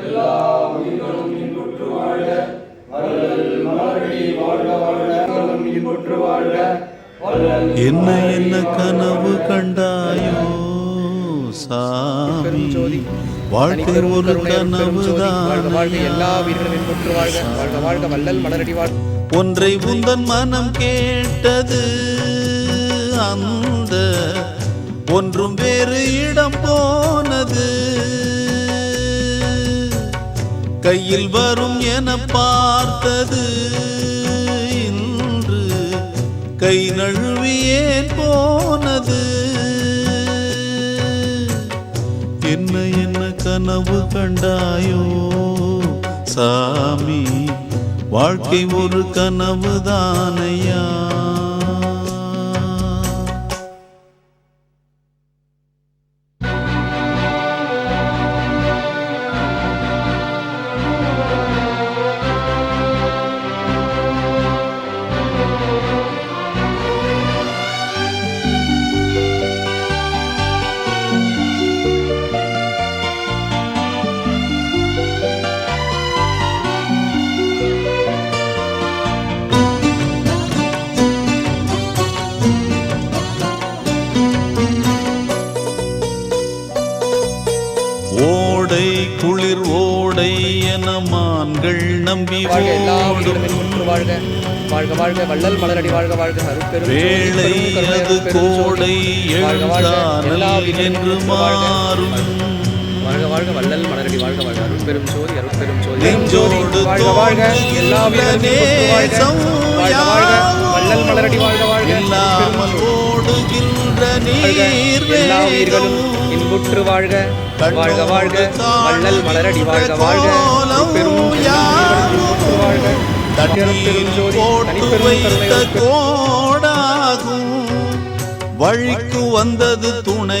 எல்லா உயிர்களும் இன்புற்று வாழ்க வள்ளல் மலரடி வாழ்க வாழ்க இன்புற்று வாழ்க என்ன என்ன கனவு கண்டாயோ சாமி வாழ்க்கை ஒரு வாழ்க வாழ்க எல்லா இன்புற்று வாழ்க வாழ்க வாழ்க வள்ளல் மலரடி வாழ்க ஒன்றை உந்தன் மனம் கேட்டது அந்த ஒன்றும் வேறு இடம் போனது. கையில் வரும் என பார்த்தது இன்று. கை நழுவியே போனது. என்ன என்ன கனவு கண்டாயோ? சாமி வாழ்க்கை ஒரு கனவு தானையா ஓடை குளிர் ஓடை என மான்கள் நம்பி வாழ்க எல்லா ஓடும். உயிர்களும் இன்புற்று வாழ்க. வாழ்க வாழ்க வள்ளல் மலரடி வாழ்க வாழ்க அருட்பெரும் ஜோதி, வேளை பெரும் அது. கோடை எழுந்தானல் என்று மாறும். வாழ்க வாழ்க வள்ளல் மலரடி வாழ்க வாழ்க அருட்பெரும் ஜோதி அருட்பெரும் ஜோதி நெஞ்சோடு வாழ்க வாழ்க எல்லா இன்புற்று வாழ்க. வாழ்க வள்ளல் மலரடி வாழ்க வாழ்க வாழ்க. நீர் எல்லா உயிர்களும் இன்புற்று வாழ்க. வாழ்க வாழ்க. வள்ளல் மலரடி வாழ்க வாழ்க. பெரும் வாழ்க கோடாகும். வழிக்கு வந்தது துணை